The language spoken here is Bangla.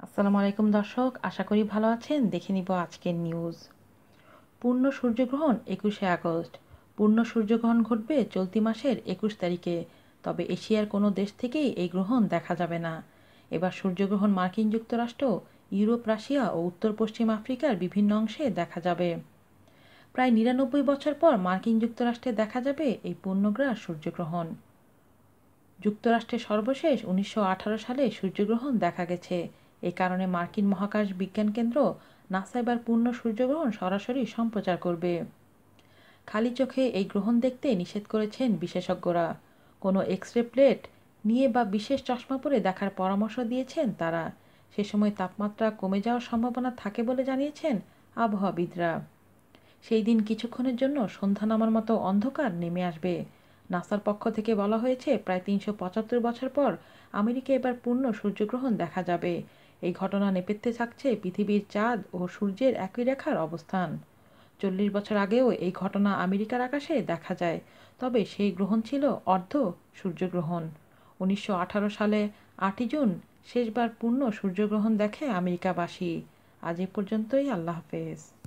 আসসালামু আলাইকুম দর্শক, আশা করি ভালো আছেন। দেখে নিব আজকের নিউজ পূর্ণ সূর্যগ্রহণ একুশে আগস্ট। পূর্ণ সূর্যগ্রহণ ঘটবে চলতি মাসের একুশ তারিখে। তবে এশিয়ার কোনো দেশ থেকেই এই গ্রহণ দেখা যাবে না। এবার সূর্যগ্রহণ মার্কিন যুক্তরাষ্ট্র, ইউরোপ, রাশিয়া ও উত্তর পশ্চিম আফ্রিকার বিভিন্ন অংশে দেখা যাবে। প্রায় নিরানব্বই বছর পর মার্কিন যুক্তরাষ্ট্রে দেখা যাবে এই পূর্ণগ্রাস সূর্যগ্রহণ। যুক্তরাষ্ট্রে সর্বশেষ উনিশশো আঠারো সালে সূর্যগ্রহণ দেখা গেছে। এ কারণে মার্কিন মহাকাশ বিজ্ঞান কেন্দ্র নাসা এবার পূর্ণ সূর্যগ্রহণ সরাসরি সম্প্রচার করবে। খালি চোখে এই গ্রহণ দেখতে নিষেধ করেছেন বিশেষজ্ঞরা। কোনো এক্স রে প্লেট নিয়ে বা বিশেষ চশমা পরে দেখার পরামর্শ দিয়েছেন তারা। সে সময় তাপমাত্রা কমে যাওয়ার সম্ভাবনা থাকে বলে জানিয়েছেন আবহাওয়াবিদরা। সেই দিন কিছুক্ষণের জন্য সন্ধ্যা নামার মতো অন্ধকার নেমে আসবে। নাসার পক্ষ থেকে বলা হয়েছে, প্রায় তিনশো পঁচাত্তর বছর পর আমেরিকা এবার পূর্ণ সূর্যগ্রহণ দেখা যাবে। এই ঘটনা নেপেথ্যে থাকছে পৃথিবীর চাঁদ ও সূর্যের একই রেখার অবস্থান। চল্লিশ বছর আগেও এই ঘটনা আমেরিকার আকাশে দেখা যায়, তবে সেই গ্রহণ ছিল অর্ধ সূর্যগ্রহণ। উনিশশো আঠারো সালে আটই জুন শেষবার পূর্ণ সূর্যগ্রহণ দেখে আমেরিকাবাসী। আজ এ পর্যন্তই, আল্লাহ হাফেজ।